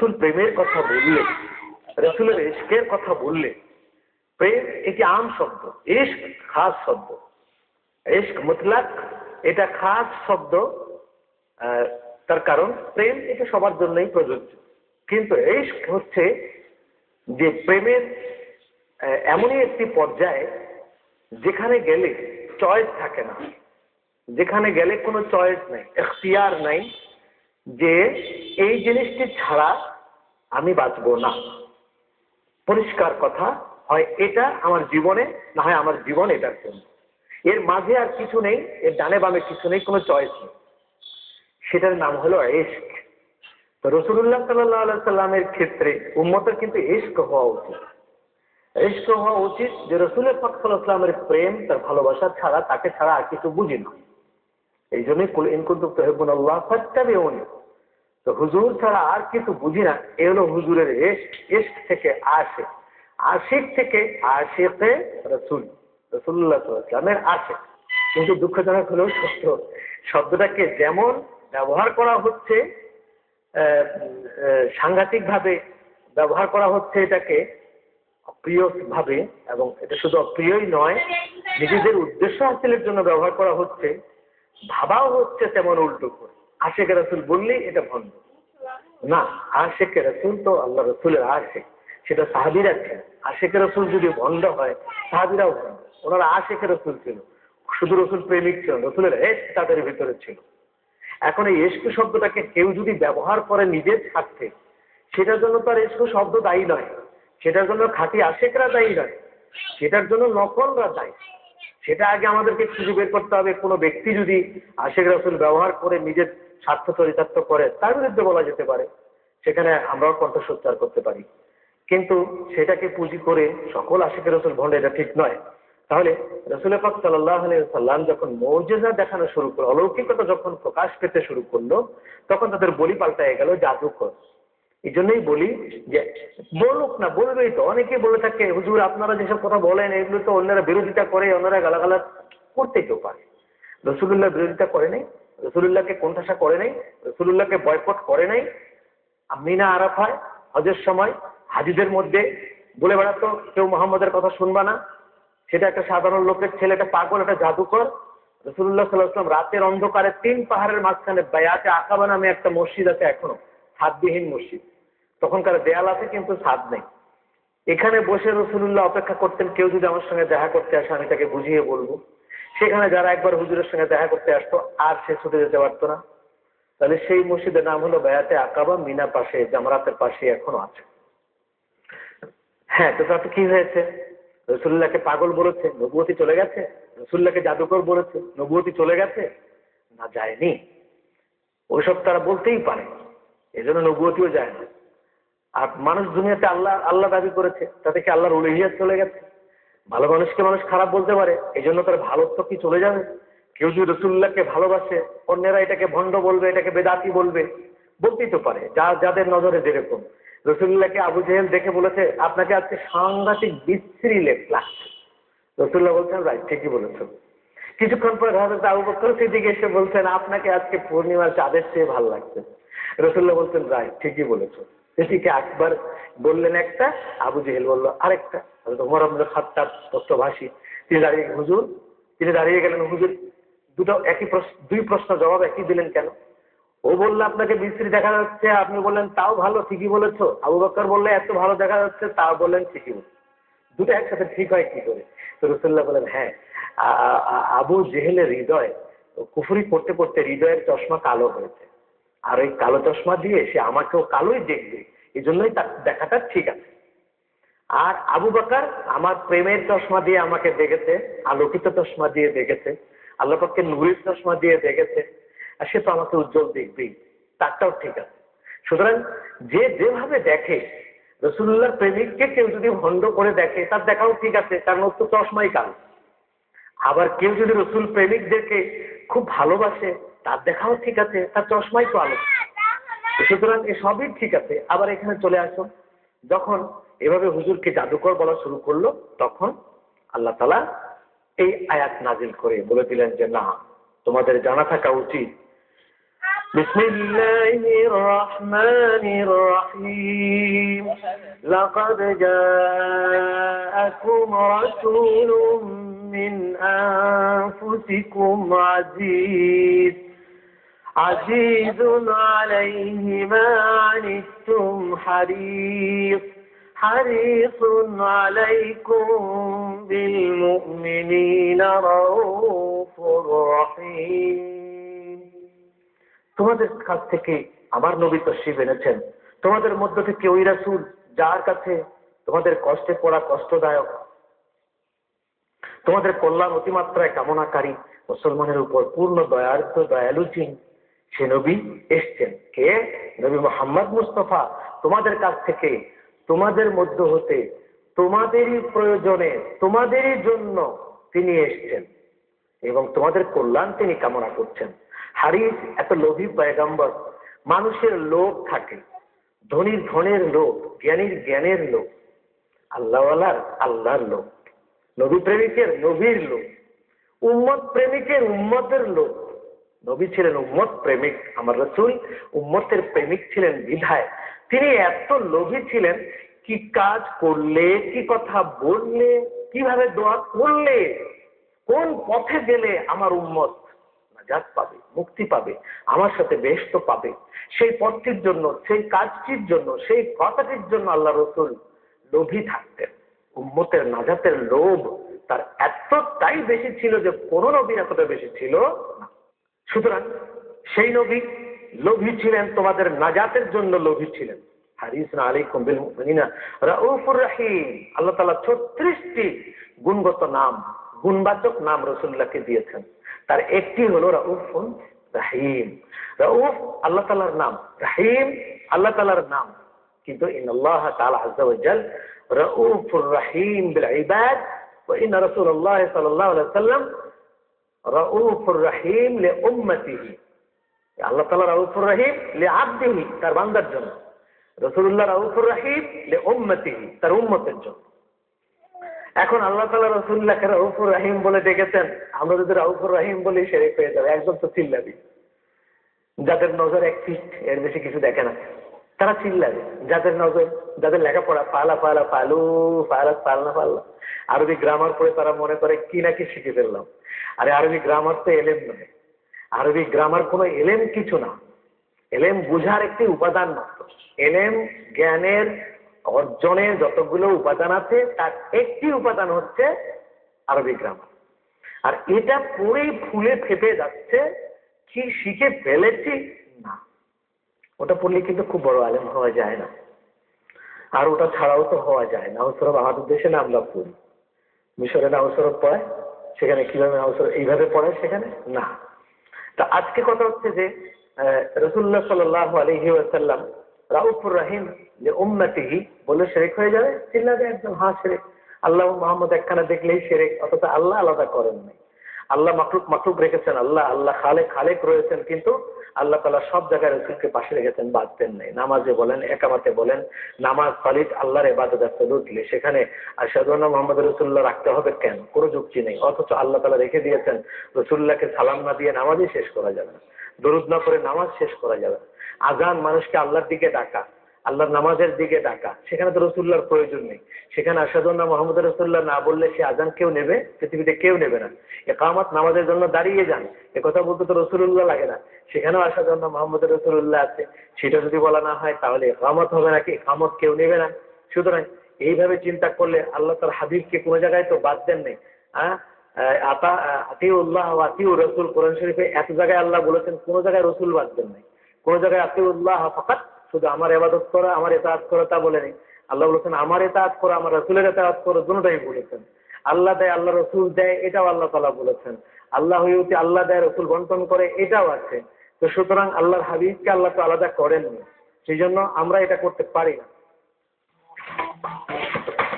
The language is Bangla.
রসুল প্রেমের কথা বললে রসুলের ইস্কের কথা বললে প্রেম এটি আম শব্দ ইস্ক খাস শব্দ। ইস্ক মুতলাক, এটা খাস শব্দ তার কারণ প্রেম এটা সবার জন্যই প্রযোজ্য। কিন্তু ইস্ক হচ্ছে যে প্রেমের এমনই একটি পর্যায়ে যেখানে গেলে চয়েস থাকে না। যেখানে গেলে কোনো চয়েস নাই, এখতিয়ার নাই। যে এই জিনিসটি ছাড়া আমি বাঁচবো না। পরিষ্কার কথা, হয় এটা আমার জীবনে, না হয় আমার জীবন এটার জন্য। এর মাঝে আর কিছু নেই, এর ডানে বামে কিছু নেই, কোনো চয়েস নেই। সেটার নাম হলো এস্ক তো রসুল্লাহ সাল্লাহ সাল্লামের ক্ষেত্রে উম্মতের কিন্তু এস্ক হওয়া উচিত। এস্ক হওয়া উচিত যে রসুলের পাক প্রেম, তার ভালোবাসা ছাড়া, তাকে ছাড়া আর কিছু বুঝি না। এই জন্যই কুল ইনকুন্তু তহেবুন আল্লাহ ফাত্তাবিউনি। তো হুজুর ছাড়া আর কিছু বুঝি না। এ হলো হুজুরের এস্ক এস্ক থেকে আসে আশিক থেকে আশিকে রসুল রসুল্লাহ ইসলামের আসে কিন্তু দুঃখজনক হলেও সত্য, শব্দটাকে যেমন ব্যবহার করা হচ্ছে সাংঘাতিক ভাবে ব্যবহার করা হচ্ছে এটাকে অপ্রিয় ভাবে এবং এটা শুধু অপ্রিয়ই নয়, নিজেদের উদ্দেশ্য হাসিলের জন্য ব্যবহার করা হচ্ছে, ভাবাও হচ্ছে তেমন উল্টো করে। আশেখ রসুল বললেই এটা ভণ্ড। না আশেখ রসুল তো আল্লাহ রসুলের আশেখ। সেটা সাহাবিরা ছিল। আশেখ রসুল যদি ভণ্ড হয়, সাহাবিরাও ভণ্ড। ওনারা আশেখ রসুল ছিল। শুধু রসুল প্রেমিক ছিল রসুলের এস তাদের ভিতরে ছিল। এখন এই এসকু শব্দটাকে কেউ যদি ব্যবহার করে নিজের স্বার্থে, সেটার জন্য তার এসকু শব্দ দায়ী নয়। সেটার জন্য খাঁটি আশেকরা দায়ী নয়। সেটার জন্য নকলরা দায়ী। সেটা আগে আমাদেরকে খুঁজে বের করতে হবে। কোনো ব্যক্তি যদি আশেক রসুল ব্যবহার করে নিজের স্বার্থ চরিতার্থ করে, তার বিরুদ্ধে বলা যেতে পারে। সেখানে আমরাও কণ্ঠসোচ্চার করতে পারি। কিন্তু সেটাকে পুঁজি করে সকল আশেখ রসুল ভণ্ড, এটা ঠিক নয়। তাহলে রসুল পাক সাল্লাহ সাল্লাম যখন মৌজেজা দেখানো শুরু করল, অলৌকিকতা যখন প্রকাশ পেতে শুরু করল, তখন তাদের বলি পাল্টায় গেল, জাদুকর। এই জন্যই বলি যে, বলুক না বলবেই তো, অনেকেই বলে থাকে, হুজুর, আপনারা যেসব কথা বলেন, এগুলো তো অন্যরা বিরোধিতা করে, অন্যরা গালাগালা করতে কেউ পারে। রসুল্লাহ বিরোধিতা করে নাই। রসুল্লাহকে কোণঠাসা করে নাই রসুল্লাহকে বয়কট করে নাই। মিনা আরাফায় হজের সময় হাজিদের মধ্যে বলে বেড়াতো, কেউ মোহাম্মদের কথা শুনবা না। সেটা একটা সাধারণ লোকের ছেলে, একটা পাগল, একটা জাদুকর। রসুল্লাহ সাল্লাহাম রাতের অন্ধকারে তিন পাহাড়ের মাঝখানে বেয়াতে আকাবা নামে একটা মসজিদ আছে এখনও, ছাদবিহীন মসজিদ। তখনকার দেয়াল আছে, কিন্তু ছাদ নেই। এখানে বসে রসুল্লাহ অপেক্ষা করতেন, কেউ যদি আমার সঙ্গে দেখা করতে আসে, আমি তাকে বুঝিয়ে বলব। সেখানে যারা একবার হুজুরের সঙ্গে দেখা করতে আসতো, আর সে ছুটে যেতে পারতো না। তাহলে সেই মসজিদের নাম হলো বেয়াতে আকাবা মিনা পাশে, জামরাতের পাশে এখনও আছে। হ্যাঁ তো তাতে কি হয়েছে? রসুল্লাহকে পাগল বলেছে, নবুয়তি চলে গেছে? রসুল্লাহকে জাদুকর বলেছে, নবুয়তি চলে গেছে? না, যায়নি। ওইসব তারা বলতেই পারে। এই জন্য নবুয়তিও যায় না। আর মানুষ দুনিয়াতে আল্লাহ আল্লাহ দাবি করেছে, তাতে কি আল্লাহর উলহিয়াত চলে গেছে? ভালো মানুষকে মানুষ খারাপ বলতে পারে এই জন্য তার ভালোত্ব কি চলে যাবে? কেউ যদি রসুল্লাহকে ভালোবাসে, অন্যেরা এটাকে ভণ্ড বলবে, এটাকে বেদাতি বলবে, বলতেই তো পারে, যা, যাদের নজরে যেরকম। রসুল্লাহকে আবু জেহেল দেখে বলেছে, আপনাকে আজকে সাংঘাতিক বিশ্রী লাগছে। রসুল্লাহ বলছেন, রাইট, ঠিকই বলেছেন কিছুক্ষণ পরে হজরত আবু বকর সেদিকে এসে বলছেন, আপনাকে আজকে পূর্ণিমার চাঁদের চেয়ে ভালো লাগছে। রসুল্লাহ বলছেন, রাইট, ঠিকই বলেছ। সেটিকে একবার বললেন একটা, আবু জেহেল বলল, আরেকটা। উমর আব্দুল খাত্তাব তিনি দাঁড়িয়ে হুজুর। তিনি দাঁড়িয়ে গেলেন, হুজুর, দুটো একই প্রশ্ন, দুই প্রশ্ন জবাব একই দিলেন কেন? ও বলল, আপনাকে বিশ্রী দেখা যাচ্ছে, আপনি বললেন, তাও ভালো, ঠিকই বলেছ। আবু বকর বললে, এত ভালো দেখা যাচ্ছে, তাও বললেন, ঠিকই দুটো একসাথে ঠিক হয় কি করে? তো রসুল্লাহ বলেন হ্যাঁ আবু জেহেলের হৃদয়, কুফুরি করতে করতে হৃদয়ের চশমা কালো হয়েছে। আর ওই কালো চশমা দিয়ে সে আমাকেও কালোই দেখবে। এই জন্যই তার দেখাটা ঠিক আছে। আর আবু বাকার আমার প্রেমের চশমা দিয়ে আমাকে দেখেছে, আলোকিত চশমা দিয়ে দেখেছে আল্লাপাককে নুরির চশমা দিয়ে দেখেছে। আর সে তো আমাকে উজ্জ্বল দেখবেই, তারটাও ঠিক আছে। সুতরাং যে যেভাবে দেখে রসুল্লাহর প্রেমিককে কেউ যদি ভণ্ড করে দেখে, তার দেখাও ঠিক আছে কারণ ওর তো চশমাই কালো। আবার কেউ যদি রসুল প্রেমিকদেরকে খুব ভালোবাসে তার দেখাও ঠিক আছে তার চশমাই তো আলো সুতরাং এ সবই ঠিক আছে আবার এখানে চলে আসো যখন এভাবে হুজুরকে জাদুকর বলা শুরু করলো তখন আল্লাহ তালা এই আয়াত নাজিল করে বলে দিলেন যে না তোমাদের জানা থাকা উচিত بسم الله الرحمن الرحيم لقد جاءكم رسول من أنفسكم عزيز عزيز عليه ما عنتم حريص حريص عليكم بالمؤمنين رؤوف رحيم তোমাদের কাছ থেকে আমার নবী তশরিফ এনেছেন তোমাদের মধ্য থেকে ওই রাসূল যার কাছে তোমাদের কষ্টে পড়া কষ্টদায়ক তোমাদের কল্যাণ অতিমাত্রায় কামনাকারী মুসলমানের উপর পূর্ণ দয়ার্থ দয়ালু চিন সে নবী এসছেন। কে? নবী মোহাম্মদ মুস্তফা। তোমাদের কাছ থেকে, তোমাদের মধ্য হতে, তোমাদেরই প্রয়োজনে, তোমাদেরই জন্য তিনি এসছেন। এবং তোমাদের কল্যাণ তিনি কামনা করছেন। হারিস এত লোভী পয়গম্বর। মানুষের লোভ থাকে। ধনীর ধনের লোভ, জ্ঞানীর জ্ঞানের লোভ। আল্লাহওয়ালার আল্লাহর লোভ। নবী প্রেমিকের নবীর লোভ। উম্মত প্রেমিকের উম্মতের লোভ। নবী ছিলেন উম্মত প্রেমিক, আমার রসুল উম্মতের প্রেমিক ছিলেন বিধায়। তিনি এত লোভী ছিলেন, কি কাজ করলে, কি কথা বললে, কীভাবে দোয়া করলে, কোন পথে গেলে আমার উম্মত নাজাত পাবে, মুক্তি পাবে, আমার সাথে বেহেশত পাবে? সেই পথটির জন্য, সেই কাজটির জন্য, সেই কথাটির জন্য আল্লাহ রসুল লোভী থাকতেন। উম্মতের নাজাতের লোভ তার এতটাই বেশি ছিল যে কোন নবীর এতটা বেশি ছিল সুতরাং সেই নবী লোভী ছিলেন তোমাদের নাজাতের জন্য লোভী ছিলেন। হারিসনা আলাইকুম বিল মুমিনিনা। রাউফুর রহিম, আল্লাহ তাআলা 36টি গুণগত নাম নাম দিয়েছেন। তার একটি হলো রাহিম। রাউফ আল্লাহ নাম, রাহিম আল্লাহ নাম। কিন্তু ওয়া জাল, রাউফুর রাহিম বিল ওয়াসাল্লাম রাউফুর রাহিম লি উম্মতিহি। আল্লাহ তাআলা রাউফুর রাহিম লি আবদিহি, তার বান্দার জন্য। রসুল্লাহ রাউফুর রাহিম লে উম্মতিহি, তার উম্মতের জন্য। এখন আল্লাহ তালা রসুল্লাহকে রাউফুর রাহিম বলে ডেকেছেন। আমরা যদি রাউফুর রাহিম বলি সেরে পেয়ে যাবে একদম তো চিল্লাবি। যাদের নজর এক ফিট, এর বেশি কিছু দেখে না। তারা চিল্লাবে। যাদের নজর, যাদের লেখাপড়া, পালা পালা, পালু, পালা, পালনা পাল্লা আরবি গ্রামার পড়ে তারা মনে করে কি না কি শিখে ফেললাম। আরে আরবি গ্রামার তো এলেম নয়। আরবি গ্রামার কোনো এলেম কিছু না। এলেম বুঝার একটি উপাদান মাত্র। এলেম জ্ঞানের অর্জনের যতগুলো উপাদান আছে, তার একটি উপাদান হচ্ছে আরবি গ্রামার আর এটা পড়েই ফুলে ফেপে যাচ্ছে, কি শিখে ফেলেছি না। ওটা পড়লে কিন্তু খুব বড় আলেম হওয়া যায় না। আর ওটা ছাড়াও তো হওয়া যায় না। ওসরব আমাদের দেশে না আমরা পড়ি মিশরে না ওসরব পড়ায় সেখানে কীভাবে এইভাবে পড়ে সেখানে? না। তা আজকে কথা হচ্ছে যে রসুল্লাহ সাল্লাহ আলহি আসাল্লাম রাউফুর রাহিম যে উম্মতিহি বলে শেরেক হয়ে যাবে। চিল্লাবে একদম, হা শেরেক। আল্লাহ মোহাম্মদ একখানা দেখলেই শেরেক, অথচ আল্লাহ আলাদা করেন নাই। আল্লাহ মাকলুক মাকলুক রেখেছেন, আল্লাহ আল্লাহ খালেক খালেক রয়েছেন, কিন্তু আল্লাহ তালা সব জায়গায় রসুলকে পাশে রেখেছেন, বাদ দেন নাই। নামাজে বলেন, একামাতে বলেন, নামাজ খালিদ আল্লাহর এবাদত আসতে উঠলে সেখানে আশাদুল্লাহ মোহাম্মদ রসুল্লাহ রাখতে হবে কেন? কোনো যুক্তি নেই, অথচ আল্লাহ তালা রেখে দিয়েছেন রসুল্লাহকে সালাম না দিয়ে নামাজই শেষ করা যাবে না। দরুদ না করে নামাজ শেষ করা যাবে না। আজান মানুষকে আল্লাহর দিকে ডাকা আল্লাহর নামাজের দিকে ডাকা। সেখানে তো রসুল্লাহর প্রয়োজন নেই। সেখানে আসাদুল্লাহ মোহাম্মদ রসুল্লাহ না বললে সে আজান কেউ নেবে? পৃথিবীতে কেউ নেবে না। একামত নামাজের জন্য দাঁড়িয়ে যান। এ কথা বলতে তো রসুল্লাহ লাগে না। সেখানেও আসাদুল্লাহ মোহাম্মদ রসুল্লাহ আছে। সেটা যদি বলা না হয় তাহলে একামত হবে নাকি? একামত কেউ নেবে না। সুতরাং এইভাবে চিন্তা করলে আল্লাহ তার হাবিবকে কোনো জায়গায় তো বাদ দেন নেই। হ্যাঁ? আতা আতিউল্লাহ আতিউ রসুল কোরআন শরীফে এত জায়গায় আল্লাহ বলেছেন, কোনো জায়গায় রসুল বাদ দেন নাই। কোনো জায়গায় আতিউল্লাহ ফাকাত শুধু আমার এবাদত করা, আমার এটা এতাহাত করা তা বলেনি আল্লাহ বলেছেন, আমার এতাহাত করা, আমার রসুলের এতাহাত করা দুটাই বলেছেন। আল্লাহ দেয়, আল্লাহ রসুল দেয়, এটাও আল্লাহ তালা বলেছেন। আল্লাহ হয়ে উঠে আল্লাহ দেয়, রসুল বন্টন করে, এটাও আছে। তো সুতরাং আল্লাহর হাবিবকে আল্লাহ তো আলাদা করেননি। সেই জন্য আমরা এটা করতে পারি না।